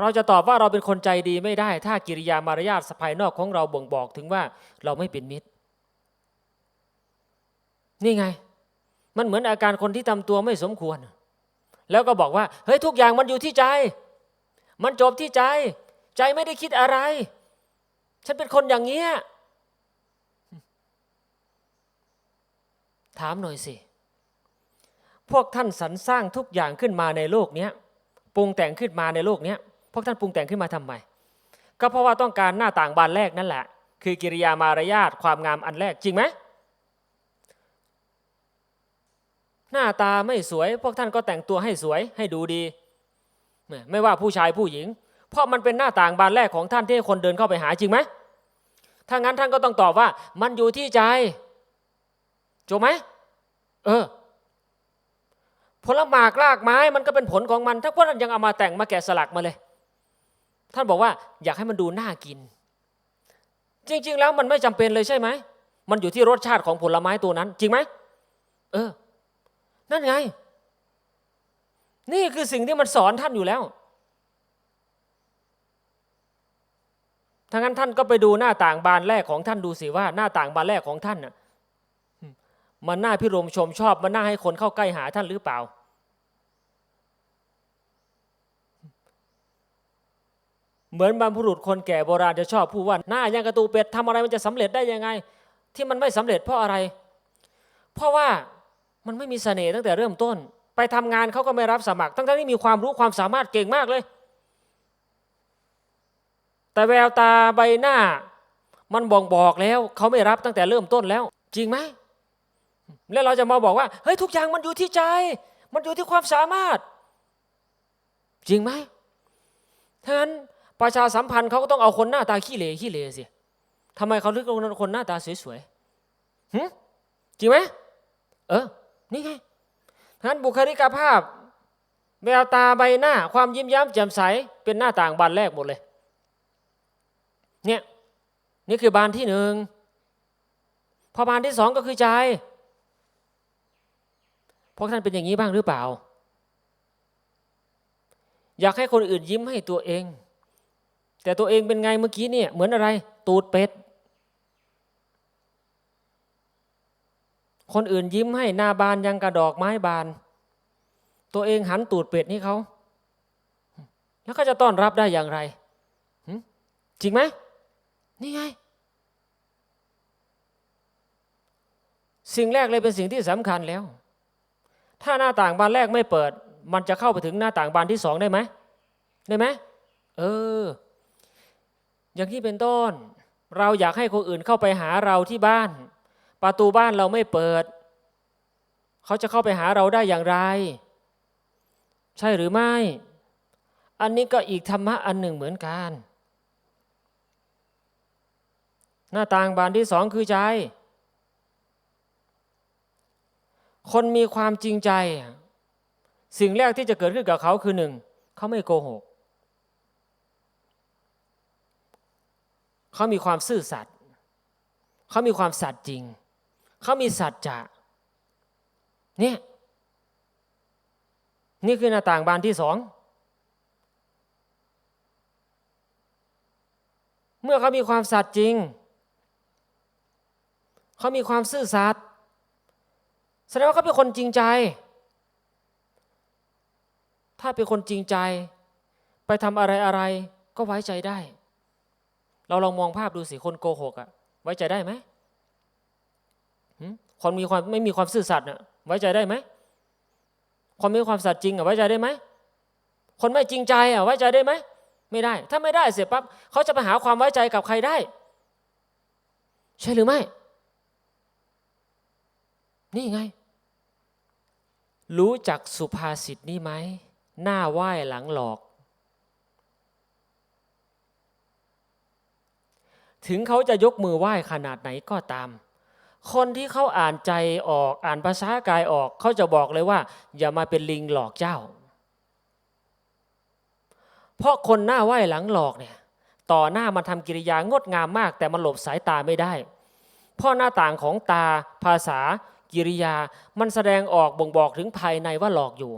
เราจะตอบว่าเราเป็นคนใจดีไม่ได้ ถ้ากิริยามารยาทสภายนอกของเราบ่งบอกถึงว่าเราไม่เป็นมิตร นี่ไง มันเหมือนอาการคนที่ทำตัวไม่สมควร แล้วก็บอกว่า เฮ้ยทุกอย่างมันอยู่ที่ใจ มันจบที่ใจ ใจไม่ได้คิดอะไร ฉันเป็นคนอย่างเงี้ยถามหน่อยสิ พวกท่านสรรสร้างทุกอย่างขึ้นมาในโลกนี้ปรุงแต่งขึ้นมาในโลกนี้ วกท่านปรุงแต่งขึ้นมาทำไม ก็เพราะว่าต้องการหน้าต่างบานแรกนั่นแหละ คือกิริยามารยาทความงามอันแรกจริงไหมหน้าตาไม่สวย พวกท่านก็แต่งตัวให้สวยให้ดูดี ไม่ว่าผู้ชายผู้หญิง เพราะมันเป็นหน้าต่างบานแรกของท่านที่คนเดินเข้าไปหาจริงไหมถ้างั้นท่านก็ต้องตอบว่า มันอยู่ที่ใจจบไหมเออผลหมากรากไม้มันก็เป็นผลของมัน ถ้าพวกท่านยังเอามาแต่งมาแกะสลักมาเลย ท่านบอกว่าอยากให้มันดูน่ากิน จริง ๆ แล้วมันไม่จำเป็นเลยใช่ไหม มันอยู่ที่รสชาติของผลไม้ตัวนั้น จริงไหม เออ นั่นไง นี่คือสิ่งที่มันสอนท่านอยู่แล้วถ้างั้นท่านก็ไปดูหน้าต่างบานแรกของท่านดูสิว่าหน้าต่างบานแรกของท่านน่ะมันน่าพิรมชมชอบมันน่าให้คนเข้าใกล้หาท่านหรือเปล่า เหมือนบรรพบุรุษคนแก่โบราณจะชอบพูดว่าหน้ายังกระตูเป็ดทำอะไรมันจะสำเร็จได้ยังไง ที่มันไม่สำเร็จเพราะอะไร เพราะว่ามันไม่มีเสน่ห์ตั้งแต่เริ่มต้น ไปทำงานเขาก็ไม่รับสมัคร ทั้งที่มีความรู้ความสามารถเก่งมากเลย แต่แววตาใบหน้า มันบ่งบอกแล้วเขาไม่รับตั้งแต่เริ่มต้นแล้ว จริงไหมแล้วเราจะมาบอกว่าเฮ้ยทุกอย่างมันอยู่ที่ใจ มันอยู่ที่ความสามารถ จริงไหมถ้างั้น ประชาสัมพันธ์เขาก็ต้องเอาคนหน้าตาขี้เหร่ขี้เหร่สิทำไมเขาเลือกคนหน้าตาสวยๆหึจริงไหมเออ นี่ไงถ้างั้นบุคลิกภาพแววตาใบหน้า ความยิ้มย้มแจ่มใส เป็นหน้าต่างบานแรกหมดเลย เนี่ย นี่คือบานที่หนึ่งพอบานที่สองก็คือใจพวกท่านเป็นอย่างนี้บ้างหรือเปล่า อยากให้คนอื่นยิ้มให้ตัวเอง แต่ตัวเองเป็นไงเมื่อกี้เนี่ยเหมือนอะไร ตูดเป็ด คนอื่นยิ้มให้หน้าบานยังกระดอกไม้บาน ตัวเองหันตูดเป็ดให้เขา แล้วก็จะต้อนรับได้อย่างไรจริงไหมนี่ไง สิ่งแรกเลยเป็นสิ่งที่สำคัญแล้ว ถ้าหน้าต่างบานแรกไม่เปิด มันจะเข้าไปถึงหน้าต่างบานที่สองได้ไหมได้ไหมเออ อย่างที่เป็นต้น เราอยากให้คนอื่นเข้าไปหาเราที่บ้าน ประตูบ้านเราไม่เปิด เขาจะเข้าไปหาเราได้อย่างไร ใช่หรือไม่ อันนี้ก็อีกธรรมะอันหนึ่งเหมือนกัน หน้าต่างบานที่สองคือใจ คนมีความจริงใจ สิ่งแรกที่จะเกิดขึ้นกับเขาคือหนึ่งเขาไม่โกหก เขามีความซื่อสัตย์เขามีความสัตย์จริง เขามีสัจจะเนี่ยนี่คือหน้าต่างบานที่สอง เมื่อเขามีความสัตย์จริง เขามีความซื่อสัตย์แสดงว่าเขาเป็นคนจริงใจ ถ้าเป็นคนจริงใจ ไปทำอะไรอะไรก็ไว้ใจได้ เราลองมองภาพดูสิคนโกหกอะไว้ใจได้ไหมคนมีความไม่มีความซื่อสัตย์น่ะไว้ใจได้ไหมคนมีความสัตย์จริงอะไว้ใจได้ไหมคนไม่จริงใจอะไว้ใจได้ไหมไม่ได้ ถ้าไม่ได้เสร็จปั๊บเขาจะไปหาความไว้ใจกับใครได้ ใช่หรือไม่ นี่ไง รู้จักสุภาษิตนี่ไหมหน้าไหว้หลังหลอก ถึงเขาจะยกมือไหว้ขนาดไหนก็ตาม คนที่เขาอ่านใจออกอ่านภาษากายออกเขาจะบอกเลยว่า อย่ามาเป็นลิงหลอกเจ้า เพราะคนหน้าไหว้หลังหลอกเนี่ยต่อหน้ามันทำกิริยางดงามมาก แต่มันหลบสายตาไม่ได้ เพราะหน้าต่างของตาภาษากิริยามันแสดงออกบ่งบอกถึงภายในว่าหลอกอยู่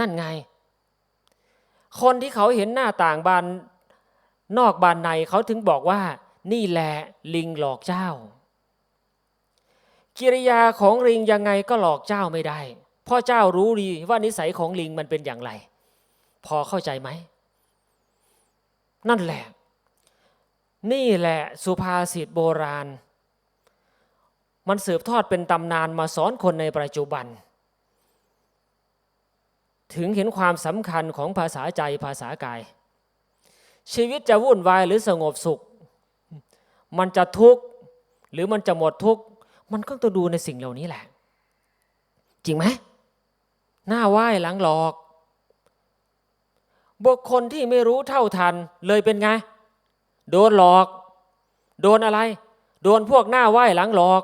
นั่นไง คนที่เขาเห็นหน้าต่างบานนอกบานในเขาถึงบอกว่า นี่แหละลิงหลอกเจ้า กิริยาของลิงยังไงก็หลอกเจ้าไม่ได้พ่อเจ้ารู้ดีว่านิสัยของลิงมันเป็นอย่างไร พอเข้าใจไหม นั่นแหละ นี่แหละสุภาษิตโบราณ มันสืบทอดเป็นตำนานมาสอนคนในปัจจุบัน ถึงเห็นความสำคัญของภาษาใจภาษากาย ชีวิตจะวุ่นวายหรือสงบสุข มันจะทุกข์หรือมันจะหมดทุกข์มันก็ต้องดูในสิ่งเหล่านี้แหละ จริงไหมหน้าไหว้หลังหลอก บุคคลที่ไม่รู้เท่าทันเลยเป็นไง โดนหลอก โดนอะไร โดนพวกหน้าไหว้หลังหลอก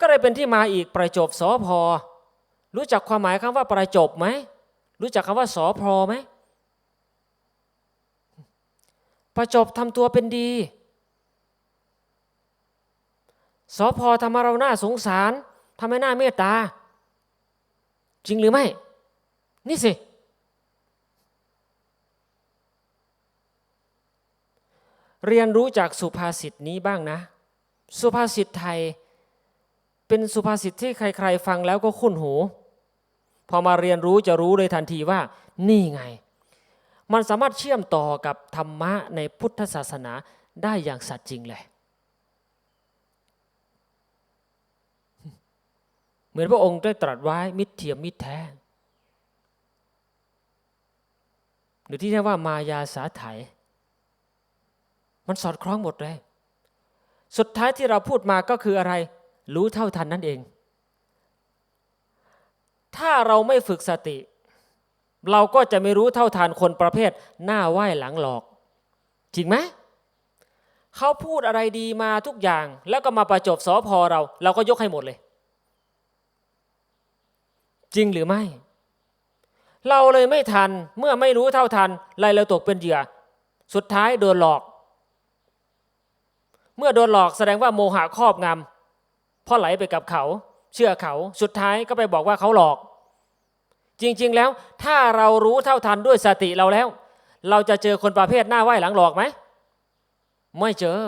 ก็เลยเป็นที่มาอีกประจบสอพอรู้จักความหมายคำว่าประจบไหมรู้จักคำว่าสอพอไหม ประจบทำตัวเป็นดีสอพอทำให้เราหน้าสงสารทำให้หน้าเมตตา จริงหรือไม่ นี่สิ เรียนรู้จากสุภาษิตนี้บ้างนะ สุภาษิตไทย เป็นสุภาษิตที่ใคร ๆ ฟังแล้วก็คุ้นหู พอมาเรียนรู้จะรู้เลยทันทีว่า นี่ไง มันสามารถเชื่อมต่อกับธรรมะในพุทธศาสนาได้อย่างสัตย์จริงเลย เหมือนพระองค์ได้ตรัสไว้มิตรเทียมมิตรแท้ หรือที่เรียกว่ามายาสาไถมันสอดคล้องหมดเลย สุดท้ายที่เราพูดมาก็คืออะไร รู้เท่าทันนั่นเอง ถ้าเราไม่ฝึกสติ เราก็จะไม่รู้เท่าทันคนประเภทหน้าไหว้หลังหลอก จริงไหมเขาพูดอะไรดีมาทุกอย่าง แล้วก็มาประจบสอพอเรา เราก็ยกให้หมดเลย จริงหรือไม่ เราเลยไม่ทันเมื่อไม่รู้เท่าทันเลยเราตกเป็นเหยื่อ สุดท้ายโดนหลอก เมื่อโดนหลอกแสดงว่าโมหะครอบงำเพราะไหลไปกับเขา เชื่อเขาสุดท้ายก็ไปบอกว่าเขาหลอก จริง ๆ แล้วถ้าเรารู้เท่าทันด้วยสติเราแล้ว เราจะเจอคนประเภทหน้าไหว้หลังหลอกไหม ไม่เจอ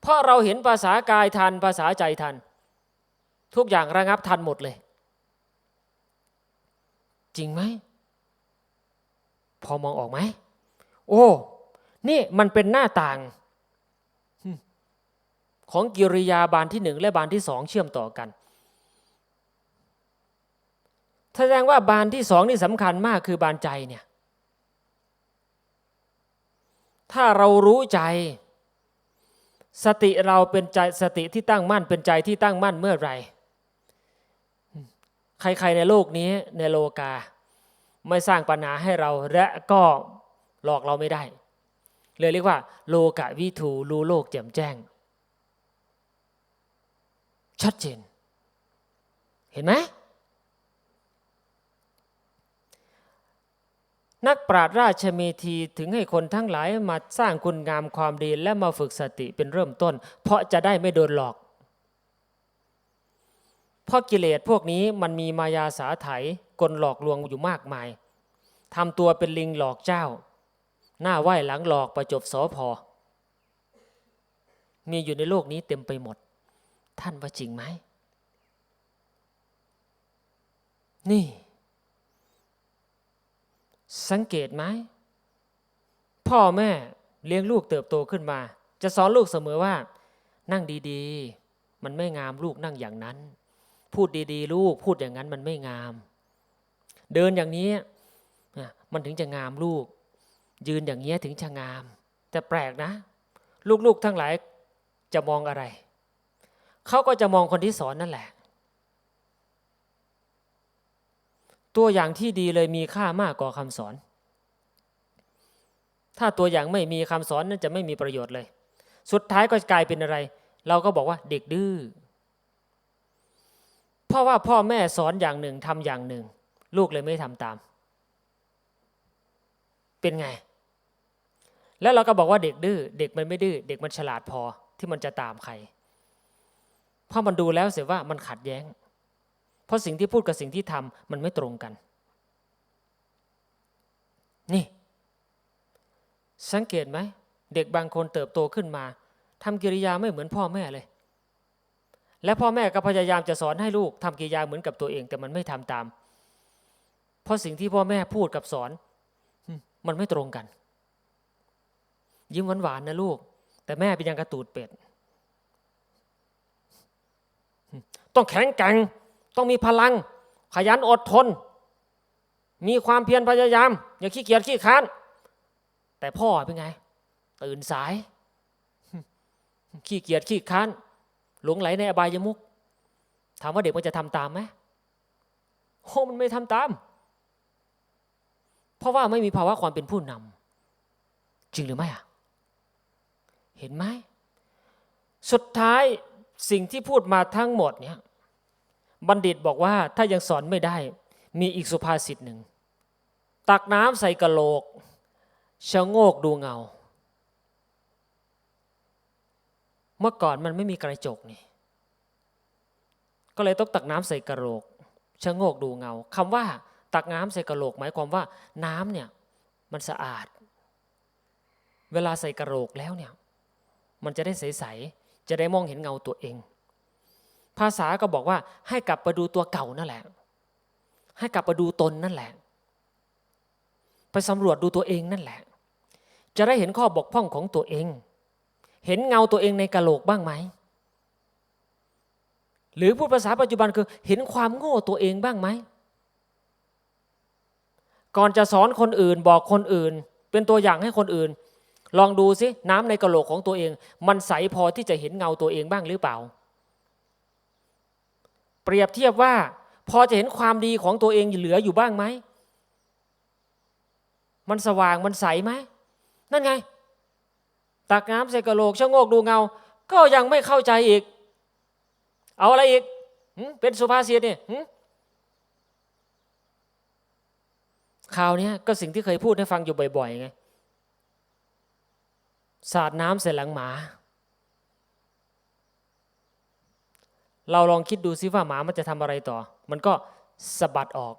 เพราะเราเห็นภาษากายทันภาษาใจทัน ทุกอย่างระงับทันหมดเลย จริงไหม พอมองออกไหม โอ้ นี่มันเป็นหน้าต่างของกิริยาบานที่หนึ่งและบานที่สองเชื่อมต่อกัน แสดงว่าบานที่สองนี่สำคัญมากคือบานใจเนี่ย ถ้าเรารู้ใจ สติเราเป็นใจสติที่ตั้งมั่นเป็นใจที่ตั้งมั่นเมื่อไหร่ ใครๆในโลกนี้ในโลกา ไม่สร้างปัญหาให้เราและก็หลอกเราไม่ได้ เลยเรียกว่า โลกะวิถูรู้โลกแจ่มแจ้ง ชัดเจน เห็นไหม นักปราชญ์ราชเมธีถึงให้คนทั้งหลายมาสร้างคุณงามความดีและมาฝึกสติเป็นเริ่มต้น เพราะจะได้ไม่โดนหลอก เพราะกิเลสพวกนี้มันมีมายาสาไถกลหลอกลวงอยู่มากมายทำตัวเป็นลิงหลอกเจ้า หน้าไหว้หลังหลอกประจบสอพอ มีอยู่ในโลกนี้เต็มไปหมด ท่านว่าจริงไหมนี่ สังเกตไหมพ่อแม่เลี้ยงลูกเติบโตขึ้นมา จะสอนลูกเสมอว่า นั่งดีๆ มันไม่งามลูกนั่งอย่างนั้น พูดดีๆ ลูกพูดอย่างนั้นมันไม่งาม เดินอย่างนี้มันถึงจะงามลูก ยืนอย่างนี้ถึงจะงาม แต่แปลกนะ ลูกๆทั้งหลายจะมองอะไร เขาก็จะมองคนที่สอนนั่นแหละ ตัวอย่างที่ดีเลยมีค่ามากกว่าคำสอน ถ้าตัวอย่างไม่มีคำสอนนั้นจะไม่มีประโยชน์เลย สุดท้ายก็กลายเป็นอะไร เราก็บอกว่าเด็กดื้อเพราะว่าพ่อแม่สอนอย่างหนึ่งทำอย่างหนึ่ง ลูกเลยไม่ทำตาม เป็นไง แล้วเราก็บอกว่าเด็กดื้อเด็กมันไม่ดื้อเด็กมันฉลาดพอที่มันจะตามใครเพราะมันดูแล้วเสียว่ามันขัดแย้ง เพราะสิ่งที่พูดกับสิ่งที่ทำมันไม่ตรงกัน นี่สังเกตไหม เด็กบางคนเติบโตขึ้นมาทำกิริยาไม่เหมือนพ่อแม่เลย และพ่อแม่ก็พยายามจะสอนให้ลูกทำกิริยาเหมือนกับตัวเอง แต่มันไม่ทำตาม เพราะสิ่งที่พ่อแม่พูดกับสอน มันไม่ตรงกัน ยิ้มหวานๆนะลูก แต่แม่เป็นยังกระตูดเป็ด ต้องแข็งแกร่ง ต้องมีพลัง ขยันอดทน มีความเพียรพยายาม อย่าขี้เกียจขี้ค้าน แต่พ่อเป็นไง ตื่นสาย ขี้เกียจขี้ค้าน หลงไหลในอบายมุกถามว่าเด็กมันจะทำตามไหมโอ้มันไม่ทำตาม เพราะว่าไม่มีภาวะความเป็นผู้นำจริงหรือไม่อะเห็นไหม สุดท้ายสิ่งที่พูดมาทั้งหมดเนี่ย บัณฑิตบอกว่าถ้ายังสอนไม่ได้ มีอีกสุภาษิตหนึ่ง ตักน้ำใส่กะโหลกชะโงกดูเงา เมื่อก่อนมันไม่มีกระจกนี่ ก็เลยต้องตักน้ำใส่กระโหลกชะโงกดูเงาคำว่าตักน้ำใส่กระโหลกหมายความว่าน้ำเนี่ยมันสะอาด เวลาใส่กระโหลกแล้วเนี่ยมันจะได้ใสๆจะได้มองเห็นเงาตัวเอง ภาษาก็บอกว่าให้กลับมาดูตัวเก่านั่นแหละ ให้กลับมาดูตนนั่นแหละ ไปสำรวจดูตัวเองนั่นแหละ จะได้เห็นข้อบกพร่องของตัวเอง เห็นเงาตัวเองในกะโหลกบ้างไหม หรือพูดภาษาปัจจุบันคือเห็นความโง่ตัวเองบ้างไหม ก่อนจะสอนคนอื่นบอกคนอื่น เป็นตัวอย่างให้คนอื่น ลองดูสิน้ำในกะโหลกของตัวเอง มันใสพอที่จะเห็นเงาตัวเองบ้างหรือเปล่า เปรียบเทียบว่า พอจะเห็นความดีของตัวเองเหลืออยู่บ้างไหม มันสว่างมันใสไหม นั่นไง ตักน้ำใส่กระโหลกชะโงกดูเงา ก็ยังไม่เข้าใจอีก เอาอะไรอีก เป็นสุภาษิตเนี่ยข่าวนี้ก็สิ่งที่เคยพูดให้ฟังอยู่บ่อยๆไงสาดน้ำใส่หลังหมา เราลองคิดดูซิว่าหมามันจะทำอะไรต่อ มันก็สะบัดออก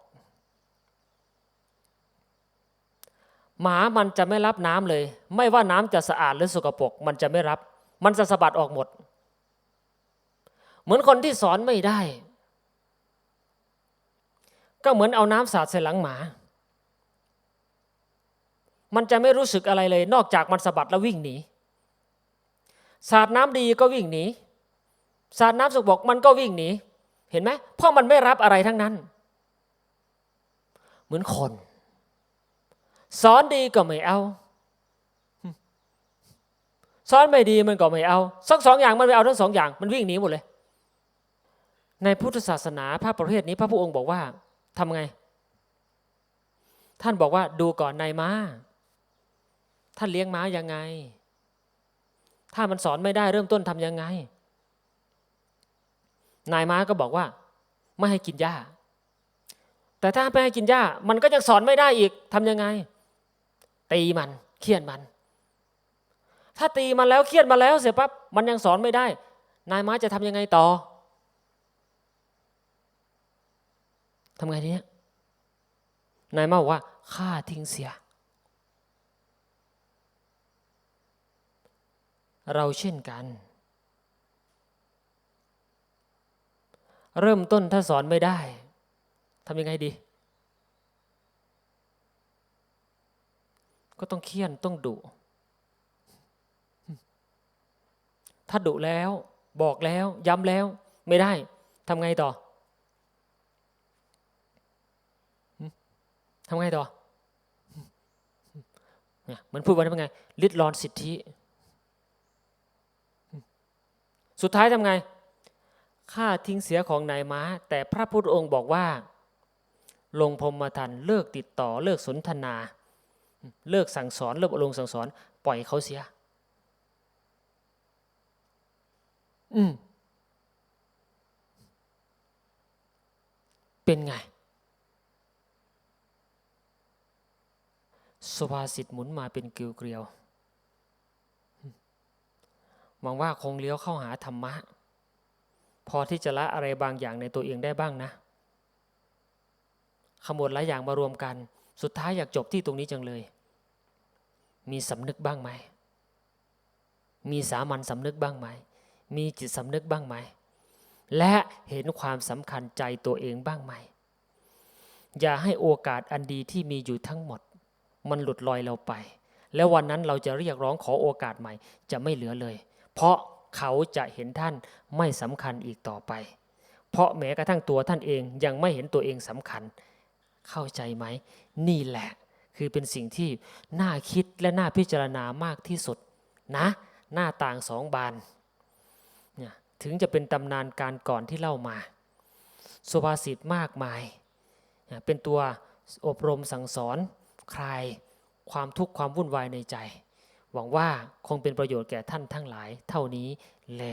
หมามันจะไม่รับน้ำเลย ไม่ว่าน้ำจะสะอาดหรือสกปรกมันจะไม่รับ มันจะสะบัดออกหมด เหมือนคนที่สอนไม่ได้ ก็เหมือนเอาน้ำสาดใส่หลังหมา มันจะไม่รู้สึกอะไรเลย นอกจากมันสะบัดแล้ววิ่งหนีสาดน้ำดีก็วิ่งหนี สาดน้ำสกปรกมันก็วิ่งหนีเห็นไหมเพราะมันไม่รับอะไรทั้งนั้น เหมือนคน สอนดีก็ไม่เอาสอนไม่ดีมันก็ไม่เอาสักสองอย่างมันไม่เอาทั้งสองอย่าง มันวิ่งหนีหมดเลย ในพุทธศาสนาพระประเภทนี้พระพุทธองค์บอกว่าทำไง ท่านบอกว่าดูก่อนนายม้า ท่านเลี้ยงม้ายังไง ถ้ามันสอนไม่ได้เริ่มต้นทำยังไง นายม้าก็บอกว่า ไม่ให้กินหญ้า แต่ถ้าไม่ให้กินหญ้า มันก็ยังสอนไม่ได้อีกทำยังไง ตีมันเคี่ยนมัน ถ้าตีมันแล้วเคี่ยนมาแล้วเสร็จปั๊บมันยังสอนไม่ได้ นายม้าจะทำยังไงต่อทำไงทีเนี้ยนายม้าบอกว่าฆ่าทิ้งเสีย เราเช่นกัน เริ่มต้นถ้าสอนไม่ได้ทำยังไงดี ก็ต้องเคี่ยนต้องดุถ้าดุแล้วบอกแล้วย้ำแล้วไม่ได้ทำไงต่อทำไงต่อเนี่ยเหมือนพูดวันนี้เป็นไงลิดรอนสิทธิ สุดท้ายทำไง ฆ่าทิ้งเสียของนายม้า แต่พระพุทธองค์บอกว่า ลงพรมทันเลิกติดต่อเลิกสนทนา เลิกสั่งสอนเลิกอารมณ์สั่งสอน ปล่อยเขาเสีย อืมเป็นไงสุภาษิตหมุนมาเป็นเกลียวเกลียวหวังว่าคงเลี้ยวเข้าหาธรรมะ พอที่จะละอะไรบางอย่างในตัวเองได้บ้างนะ ขมวดหลายอย่างมารวมกัน สุดท้ายอยากจบที่ตรงนี้จังเลย มีสำนึกบ้างไหม มีสามัญสำนึกบ้างไหม มีจิตสำนึกบ้างไหม และเห็นความสำคัญใจตัวเองบ้างไหม อย่าให้โอกาสอันดีที่มีอยู่ทั้งหมด มันหลุดลอยเราไป แล้ววันนั้นเราจะเรียกร้องขอโอกาสใหม่ จะไม่เหลือเลย เพราะ เขาจะเห็นท่านไม่สำคัญอีกต่อไป เพราะแม้กระทั่งตัวท่านเองยังไม่เห็นตัวเองสำคัญ เข้าใจไหม นี่แหละ คือเป็นสิ่งที่น่าคิดและน่าพิจารณามากที่สุดนะ หน้าต่างสองบานเนี่ยถึงจะเป็นตำนานการก่อนที่เล่ามา สุภาษิตมากมายเนี่ยเป็นตัวอบรมสั่งสอนคลายความทุกข์ความวุ่นวายในใจ หวังว่าคงเป็นประโยชน์แก่ท่านทั้งหลายเท่านี้แล